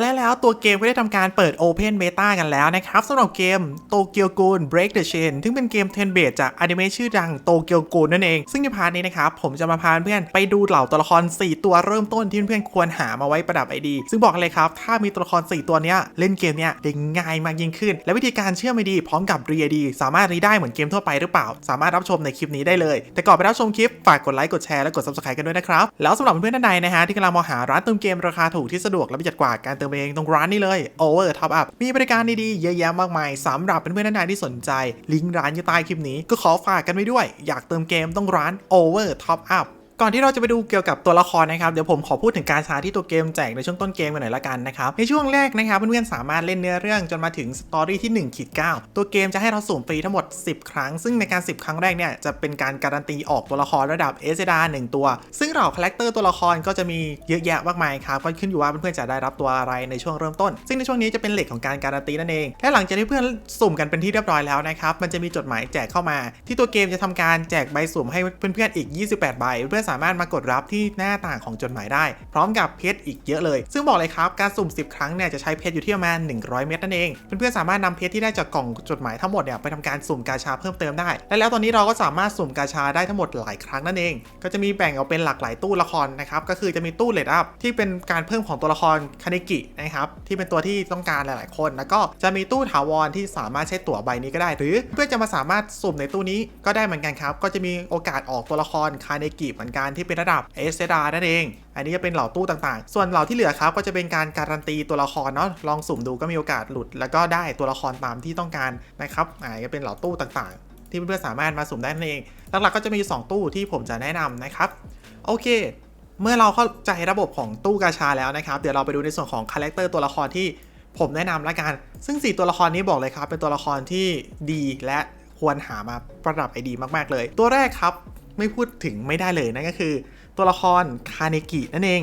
และแล้วตัวเกมก็ได้ทำการเปิด Open Beta กันแล้วนะครับสำหรับเกม Tokyo Ghoul Break the Chain ซึ่งเป็นเกมเทนเบสจากอนิเมะชื่อดัง Tokyo Ghoul นั่นเอง ซึ่งในพาร์ทนี้นะครับ ผมจะมาพาเพื่อนไปดูเหล่าตัวละคร 4 ตัวเริ่มต้นที่เพื่อนๆควรหามาไว้ประดับไอดี ซึ่งบอกเลยครับ ถ้ามีตัวละคร 4 ตัวเนี้ยเล่นเกมเนี้ยได้ง่ายมากยิ่งขึ้น และวิธีการเชื่อมไอดีพร้อมกับรีไอดีสามารถรีได้เหมือนเกมทั่วไปหรือเปล่า สามารถรับชมในคลิปนี้ได้เลย แต่ก่อนไปรับชมคลิปฝากกดไลค์กดแชร์และกด subscribe กันด้วยนะครับแล้วสำหรับเพื่อนๆท่านใดนะฮะที่กำลังมองหาร้านเติมเกมราคาถูกที่สะดวกและประหยัดกว่าการเติมเองตรงร้านนี้เลย Over Top Up มีบริการดีๆ เยอะแยะมากมายสำหรับเพื่อนๆท่านใดที่สนใจ ลิงก์ร้านอยู่ใต้คลิปนี้ก็ขอฝากกันไว้ด้วย อยากเติมเกมต้องร้าน Over Top Up ก่อนที่เราจะไปดูเกี่ยวกับตัวละครนะครับเดี๋ยวผมขอพูดถึงการชาร์ที่ตัวเกมแจกในช่วงต้นเกมกันหน่อยละกันนะครับในช่วงแรกนะครับเพื่อนๆสามารถเล่นเนื้อเรื่องจนมาถึงสตอรี่ที่1ขีด9ตัวเกมจะให้เราสุ่มฟรีทั้งหมด 10 ครั้ง ซึ่งในการ 10 ครั้งแรกเนี่ยจะเป็นการการันตีออกตัวละครระดับเอเซดา1ตัว ซึ่งเหล่าคาแรคเตอร์ตัวละครก็จะมีเยอะแยะมากมายครับก็ขึ้นอยู่ว่าเพื่อนๆจะได้รับตัวอะไรในช่วงเริ่มต้น ซึ่งในช่วงนี้จะเป็นเหล็กของการการันตีนั่นเองและหลังจากที่เพื่อนสุ่มกันเป็นที่เรียบร้อยแล้วนะครับมันจะมีจดหมายแจกเข้ามา ที่ตัวเกมจะทำการแจกใบสุ่มให้เพื่อนๆอีก 28 ใบเพื่อนสามารถมากดรับที่หน้าต่างของจดหมายได้ พร้อมกับเพชรอีกเยอะเลย ซึ่งบอกเลยครับ การสุ่ม 10 ครั้งเนี่ยจะใช้เพชรอยู่ที่ประมาณ 100 เม็ดนั่นเอง เพื่อนๆสามารถนำเพชรที่ได้จากกล่องจดหมายทั้งหมดเนี่ยไปทำการสุ่มกาชาเพิ่มเติมได้ และแล้วตอนนี้เราก็สามารถสุ่มกาชาได้ทั้งหมดหลายครั้งนั่นเอง ก็จะมีแบ่งออกเป็นหลากหลายตู้ละครนะครับ ก็คือจะมีตู้เลดอัพที่เป็นการเพิ่มของตัวละครคาเนกินะครับ ที่เป็นตัวที่ต้องการหลายๆ คน แล้วก็จะมีตู้ถาวรที่สามารถใช้ตั๋วใบนี้ก็ได้ หรือเพื่อจะมาสามารถสุ่มในตู้นี้ก็ได้เหมือนกันครับ ก็จะมีโอกาสออกตัวละครคาเนกิเหมือนกันที่เป็นระดับเอสเดานั่นเอง อันนี้จะเป็นเหล่าตู้ต่างๆ ส่วนเหล่าที่เหลือครับก็จะเป็นการการันตีตัวละครเนาะลองสุ่มดูก็มีโอกาสหลุด แล้วก็ได้ตัวละครตามที่ต้องการนะครับอ่าก็เป็นเหล่าตู้ต่างๆ ที่เพื่อนๆสามารถมาสุ่มได้นั่นเองหลักๆก็จะมี 2 ตู้ที่ผมจะแนะนำนะครับโอเคเมื่อเราเข้าใจระบบของตู้กาชาแล้วนะครับ เดี๋ยวเราไปดูในส่วนของคาแรคเตอร์ตัวละครที่ผมแนะนำละกัน ซึ่ง 4 ตัวละครนี้บอกเลยครับ เป็นตัวละครที่ดีและควรหามาประดับไอดีมาก ๆ เลย ตัวแรกครับ ไม่พูดถึงไม่ได้เลยนั่นก็คือ ตัวละครคาเนกินั่นเอง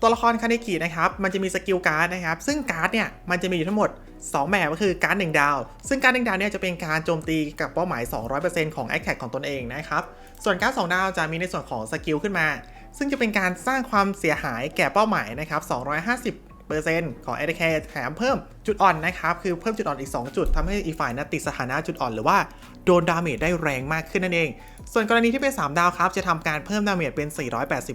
ตัวละครคาเนกินะครับมันจะมีสกิลการ์ดนะครับ ซึ่งการ์ดเนี่ยมันจะมีอยู่ทั้งหมด 2 แบบก็คือการ์ดหนึ่งดาว ซึ่งการ์ดหนึ่งดาวเนี่ยจะเป็นการโจมตีกับเป้าหมาย 200%ของแอคแท็กของตนเองนะครับส่วนการ์ดสองดาวจะมีในส่วนของสกิลขึ้นมา ซึ่งจะเป็นการสร้างความเสียหายแก่เป้าหมายนะครับ250 ของ a d k แถมเพิ่มจุดอ่อนนะครับ คือเพิ่มจุดอ่อนอีก 2 จุดทำให้อีกฝ่ายนะติดสถานะจุดอ่อนหรือว่าโดนดาเมจได้แรงมากขึ้นนั่นเอง ส่วนกรณีที่เป็น 3 ดาวครับ จะทำการเพิ่มดาเมจเป็น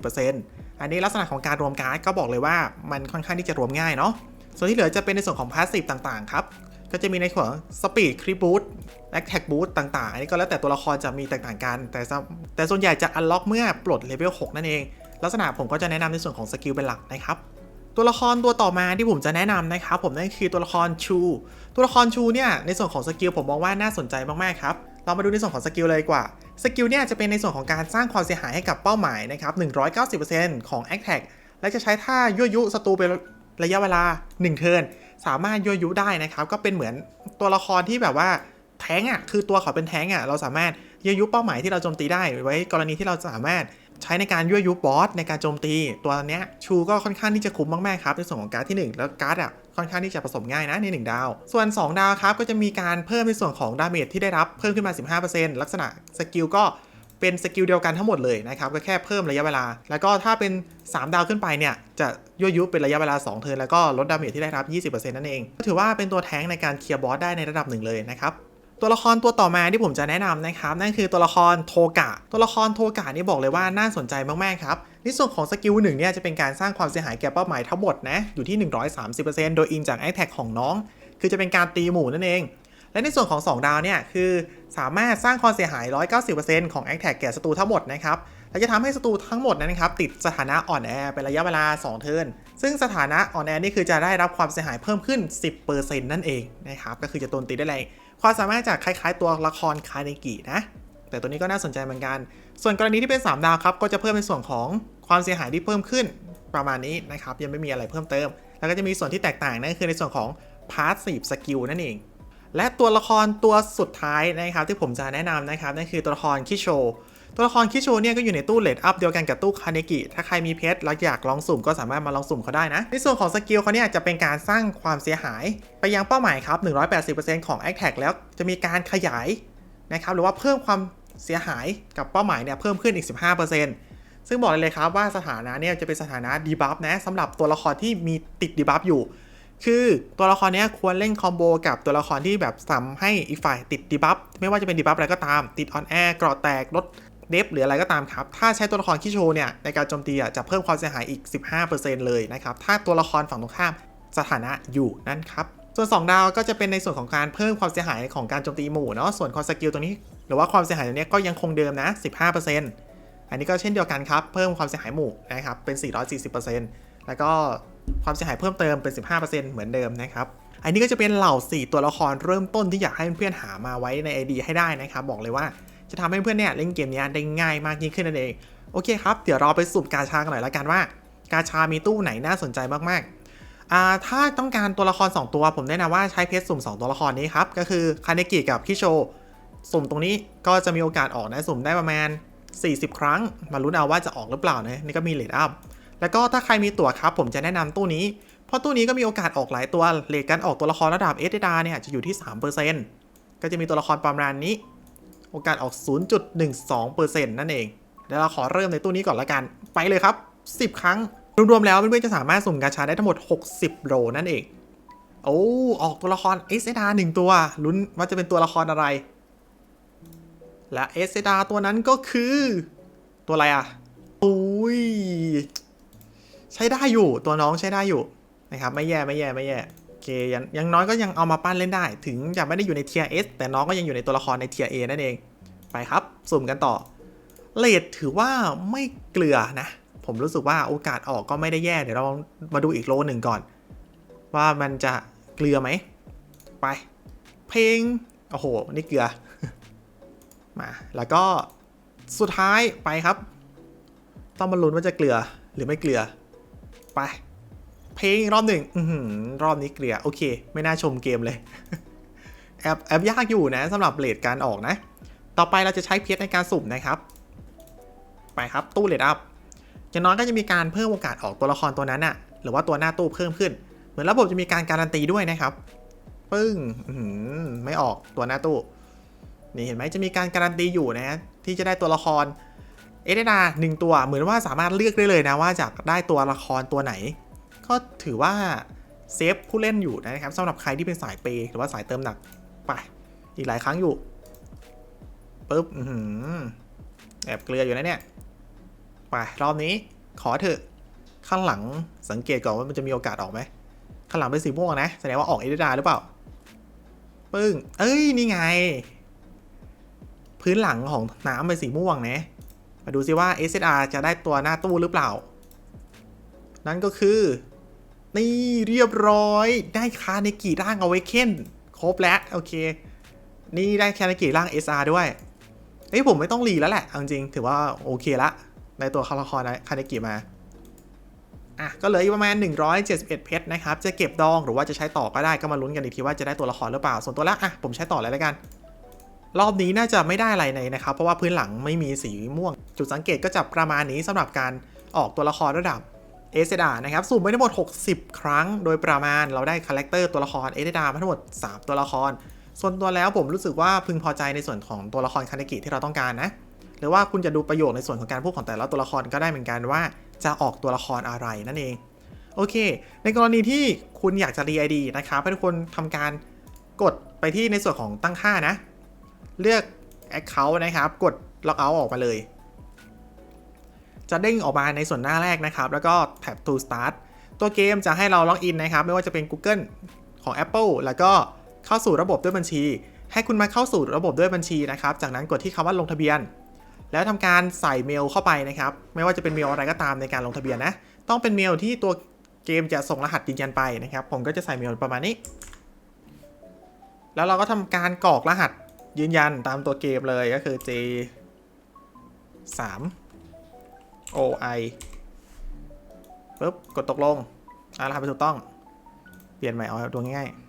480%อันนี้ลักษณะของการรวมการ์ดก็บอกเลยว่ามันค่อนข้างที่จะรวมง่ายเนาะส่วนที่เหลือจะเป็นในส่วนของพาสซีฟต่างๆครับก็จะมีในส่วนสปีดคริปบูทแอคแท็กบูทต่างๆ อันนี้ก็แล้วแต่ตัวละครจะมีแตกต่างกัน แต่แต่ส่วนใหญ่จะอันล็อกเมื่อปลดเลเวล6นั่นเอง ลักษณะผมก็จะแนะนำในส่วนของสกิลเป็นหลักนะครับ ตัวละครตัวต่อมาที่ผมจะแนะนำนะครับผมนั่นคือตัวละครชู ตัวละครชูเนี่ยในส่วนของสกิลผมมองว่าน่าสนใจมากๆครับเรามาดูในส่วนของสกิลเลยกว่า สกิลเนี่ยจะเป็นในส่วนของการสร้างความเสียหายให้กับเป้าหมายนะครับ 190%ของ a t t a c และจะใช้ท่ายั่วยุศัตรูเป็นระยะเวลา 1 เทิร์น สามารถยั่วยุได้นะครับ ก็เป็นเหมือนตัวละครที่แบบว่าแท้งอะ คือตัวเขาเป็นแท้งอะ เราสามารถยั่วยุเป้าหมายที่เราโจมตีได้ไว้กรณีที่เราสามารถ ใช้ในการยั่วยุบอสในการโจมตี ตัวเนี้ยชูก็ค่อนข้างที่จะคุ้มมากๆครับในส่วนของการ์ดที่ 1 แล้วการ์ดอะค่อนข้างที่จะผสมง่ายนะใน 1 ดาว ส่วน 2 ดาวครับก็จะมีการเพิ่มในส่วนของดาเมจที่ได้รับเพิ่มขึ้นมา 15%ลักษณะสกิลก็เป็นสกิลเดียวกันทั้งหมดเลยนะครับก็แค่เพิ่มระยะเวลา แล้วก็ถ้าเป็น 3 ดาวขึ้นไปเนี่ยจะยั่วยุเป็นระยะเวลา 2 เทิร์นแล้วก็ลดดาเมจที่ได้รับ 20%นั่นเองก็ถือว่าเป็นตัวแท้งในการเคลียร์บอสได้ในระดับหนึ่งเลยนะครับ ตัวละครตัวต่อมาที่ผมจะแนะนำนะครับ นั่นคือตัวละครโทกะ ตัวละครโทกะนี่บอกเลยว่าน่าสนใจมากๆครับในส่วนของสกิลหนึ่งเนี่ยจะเป็นการสร้างความเสียหายแก่เป้าหมายทั้งหมดนะอยู่ที่ 130%โดยอิงจากแอคแท็กของน้อง คือจะเป็นการตีหมู่นั่นเอง และในส่วนของ 2 ดาวเนี่ยคือสามารถสร้างความเสียหาย 190%ของแอคแท็กแก่ศัตรูทั้งหมดนะครับและจะทำให้ศัตรูทั้งหมดนั้นครับติดสถานะอ่อนแอเป็นระยะเวลา 2 เทิร์นซึ่งสถานะอ่อนแอนี่คือจะได้รับความเสียหายเพิ่มขึ้น 10%นั่นเองนะครับก็คือจะโจมตีได้แรง ความสามารถจากคล้ายๆ ตัวละครคาเนกินะ แต่ตัวนี้ก็น่าสนใจเหมือนกัน ส่วนกรณีที่เป็น 3 ดาวครับ ก็จะเพิ่มในส่วนของความเสียหายที่เพิ่มขึ้นประมาณนี้นะครับ ยังไม่มีอะไรเพิ่มเติม แล้วก็จะมีส่วนที่แตกต่างนั่นคือในส่วนของ passive skill นั่นเอง และตัวละครตัวสุดท้ายนะครับที่ผมจะแนะนำนะครับนั่นคือตัวละครคิโช ตัวละครคิโชเนี่ยก็อยู่ในตู้เลดอัพเดียวกันกับตู้คาเนกิถ้าใครมีเพชรแล้วอยากลองสุ่มก็สามารถมาลองสุ่มเขาได้นะ ในส่วนของสกิลเขาเนี่ยจะเป็นการสร้างความเสียหาย ไปยังเป้าหมายครับ 180%ของ a t t a c แล้วจะมีการขยายนะครับหรือว่าเพิ่มความเสียหายกับเป้าหมายเนี่ยเพิ่มขึ้นอีก 15%ซึ่งบอกเลยเลยครับว่าสถานะเนี่ยจะเป็นสถานะดีบัฟนะสำหรับตัวละครที่มีติดดีบัฟอยู่ คือตัวละครเนี้ยควรเล่นคอมโบกับตัวละครที่แบบทำให้อีกฝ่ายติดดีบัฟไม่ว่าจะเป็นดีบัฟอะไรก็ตาม ติดออนแอร์กรอแตกลด เดฟหรืออะไรก็ตามครับ ถ้าใช้ตัวละครขี้โชว์เนี่ยในการโจมตีอะจะเพิ่มความเสียหายอีก 15%เลยนะครับ ถ้าตัวละครฝั่งตรงข้ามสถานะอยู่นั่นครับ ส่วน 2 ดาวก็จะเป็นในส่วนของการเพิ่มความเสียหายของการโจมตีหมู่เนาะ ส่วนคอสกิลตัวนี้ หรือว่าความเสียหายตัวนี้ก็ยังคงเดิมนะ 15%อันนี้ก็เช่นเดียวกันครับ เพิ่มความเสียหายหมู่นะครับ เป็น 440%แล้วก็ความเสียหายเพิ่มเติมเป็น 15%เหมือนเดิมนะครับอันนี้ก็จะเป็นเหล่า 4 ตัวละครเริ่มต้นที่อยากให้เพื่อนๆหามาไว้ใน ID ให้ได้นะครับ บอกเลยว่า จะทำให้เพื่อนเนี่ยเล่นเกมนี้ได้ง่ายมากยิ่งขึ้นนั่นเอง โอเคครับ เดี๋ยวเราไปสุ่มกาชากันหน่อยละกันว่า กาชามีตู้ไหนน่าสนใจมากๆอ่าถ้าต้องการตัวละคร 2 ตัว ผมแนะนำว่าใช้เพชรสุ่ม 2 ตัวละครนี้ครับ ก็คือคาเนกิกับคิโชสุ่มตรงนี้ก็จะมีโอกาสออกนะสุ่มได้ประมาณ 40 ครั้ง มาลุ้นเอาว่าจะออกหรือเปล่านะนี่ก็มีเลดอัพแล้วก็ถ้าใครมีตั๋วครับ ผมจะแนะนำตู้นี้ เพราะตู้นี้ก็มีโอกาสออกหลายตัวเลทการออกตัวละครระดับเอสดาเนี่ยจะอยู่ที่ 3%ก็จะมีตัวละครประมาณนี้ โอกาสออก 0.12%นั่นเองเดี๋ยวเราขอเริ่มในตู้นี้ก่อนละกัน ไปเลยครับ 10 ครั้ง รวมๆแล้วเพื่อนๆจะสามารถสุ่มกาชาได้ทั้งหมด 60โรนั่นเอง โอ้ ออกตัวละครเอสดาหนึ่งตัว ลุ้นว่าจะเป็นตัวละครอะไร และเอสดาตัวนั้นก็คือ ตัวอะไรอะอุ้ย ใช้ได้อยู่ ตัวน้องใช้ได้อยู่ นะครับ ไม่แย่ ไม่แย่ ไม่แย่ เคยังยังน้อยก็ยังเอามาปั้นเล่นได้ ถึงจะไม่ได้อยู่ในเทียร์ S แต่น้องก็ยังอยู่ในตัวละครในเทียร์ A นั่นเอง ไปครับ สุ่มกันต่อเลดถือว่าไม่เกลือนะ ผมรู้สึกว่าโอกาสออกก็ไม่ได้แย่ เดี๋ยวเรามาดูอีกโลหนึ่งก่อน ว่ามันจะเกลือไหม ไป เพลง โอ้โห นี่เกลือ มา แล้วก็สุดท้ายไปครับ ต้องมาลุ้นว่าจะเกลือหรือไม่เกลือ ไป เพลงรอบหนึ่งอรอบนี้เกลือโอเค ไม่น่าชมเกมเลย แอบแอบยากอยู่นะสำหรับเลดการออกนะ ต่อไปเราจะใช้เพชรในการสุ่มนะครับ ไปครับตู้เลดอัพอย่างน้อยก็จะมีการเพิ่มโอกาสออกตัวละครตัวนั้นอะหรือว่าตัวหน้าตู้เพิ่มขึ้น เหมือนระบบจะมีการการันตีด้วยนะครับ ปึ้งไม่ออกตัวหน้าตู้นี่เห็นไหมจะมีการการันตีอยู่นะที่จะได้ตัวละครเอเดนาหนึ่งตัวเหมือนว่าสามารถเลือกได้เลยนะว่าจะได้ตัวละครตัวไหน ก็ถือว่าเซฟผู้เล่นอยู่นะครับสำหรับใครที่เป็นสายเปย์หรือว่าสายเติมหนักไปอีกหลายครั้งอยู่ปุ๊บอื้อหือแอบเกลืออยู่นะเนี่ยไปรอบนี้ขอเถอะข้างหลังสังเกตก่อนว่ามันจะมีโอกาสออกไหมข้างหลังเป็นสีม่วงนะแสดงว่าออกเอเดนาหรือเปล่า ปึ้ง เอ้ย นี่ไง พื้นหลังของน้ำเป็นสีม่วงนะ มาดูซิว่า SSR จะได้ตัวหน้าตู้หรือเปล่า นั่นก็คือ นี่เรียบร้อย ได้คาเนกิร่างเอาไว้เค้นครบแล้ว โอเค นี่ได้คาเนกิร่าง SR ด้วยเอ้ยผมไม่ต้องรีแล้วแหละเอาจริงถือว่าโอเคละได้ตัวคาราคอนคาเนกิมาอะก็เหลืออีกประมาณ 171 เพชรนะครับ จะเก็บดองหรือว่าจะใช้ต่อก็ได้ก็มาลุ้นกันอีกทีว่าจะได้ตัวละครหรือเปล่า ส่วนตัวแรกอะผมใช้ต่อเลยแล้วกัน รอบนี้น่าจะไม่ได้อะไรเลยนะครับ เพราะว่าพื้นหลังไม่มีสีม่วง จุดสังเกตก็จะประมาณนี้สำหรับการออกตัวละครระดับ เอเซดานะครับสุ่มไปทั้งหมด 60 ครั้ง โดยประมาณเราได้คาแรคเตอร์ตัวละครเอเซดามาทั้งหมด 3 ตัวละคร ส่วนตัวแล้วผมรู้สึกว่าพึงพอใจในส่วนของตัวละครคาเนกิที่เราต้องการนะ หรือว่าคุณจะดูประโยชน์ในส่วนของการพูดของแต่ละตัวละครก็ได้เหมือนกันว่าจะออกตัวละครอะไรนั่นเอง โอเค ในกรณีที่คุณอยากจะรีไอดีนะครับให้ทุกคนทำการกดไปที่ในส่วนของตั้งค่านะ เลือก Account นะครับ กด Logout ออกมาเลย จะเด้งออกมาในส่วนหน้าแรกนะครับ แล้วก็แท็บ To Start ตัวเกมจะให้เราล็อกอินนะครับ ไม่ว่าจะเป็น Google ของ Apple แล้วก็เข้าสู่ระบบด้วยบัญชี ให้คุณมาเข้าสู่ระบบด้วยบัญชีนะครับ จากนั้นกดที่คำว่าลงทะเบียน แล้วทำการใส่เมลเข้าไปนะครับ ไม่ว่าจะเป็นเมลอะไรก็ตามในการลงทะเบียนนะ ต้องเป็นเมลที่ตัวเกมจะส่งรหัสยืนยันไปนะครับ ผมก็จะใส่เมลประมาณนี้ แล้วเราก็ทำการกรอกรหัสยืนยันตามตัวเกมเลยก็คือ J 3 O I ปุ๊บ กดตกลง อ่ารหัสไปถูกต้อง เปลี่ยนใหม่เอาตัวง่ายๆ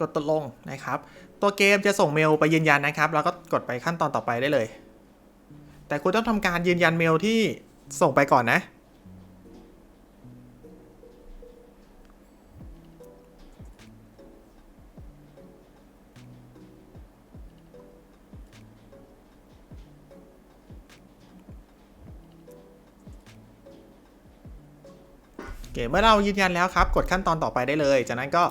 กดตกลงนะครับ ตัวเกมจะส่งเมลไปยืนยันนะครับ แล้วก็กดไปขั้นตอนต่อไปได้เลย แต่คุณต้องทำการยืนยันเมลที่ส่งไปก่อนนะ โอเคเมื่อเรายืนยันแล้วครับ กดขั้นตอนต่อไปได้เลย จากนั้นก็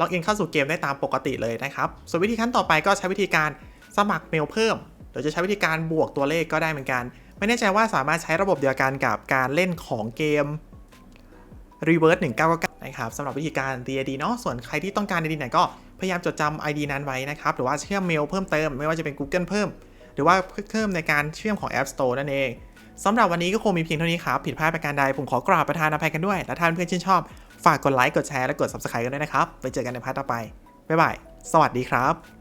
ล็อกอินเข้าสู่เกมได้ตามปกติเลยนะครับ ส่วนวิธีขั้นต่อไปก็ใช้วิธีการสมัครเมลเพิ่มหรือจะใช้วิธีการบวกตัวเลขก็ได้เหมือนกัน ไม่แน่ใจว่าสามารถใช้ระบบเดียวกันกับการเล่นของเกม Reverse 1999นะครับสำหรับวิธีการ DID เนาะส่วนใครที่ต้องการ ID ไหนก็พยายามจดจำ ID นั้นไว้นะครับ หรือว่าเชื่อมเมลเพิ่มเติม ไม่ว่าจะเป็น Google เพิ่ม หรือว่าเพิ่มในการเชื่อมของ App Store นั่นเอง สำหรับวันนี้ก็คงมีเพียงเท่านี้ครับ ผิดพลาดประการใดผมขอกราบประทานอภัยกันด้วย และท่านเพื่อนชื่นชอบ ฝากกดไลค์ กดแชร์ และกด Subscribe กันด้วยนะครับ ไปเจอกันในพาร์ทต่อไป บ๊ายบาย สวัสดีครับ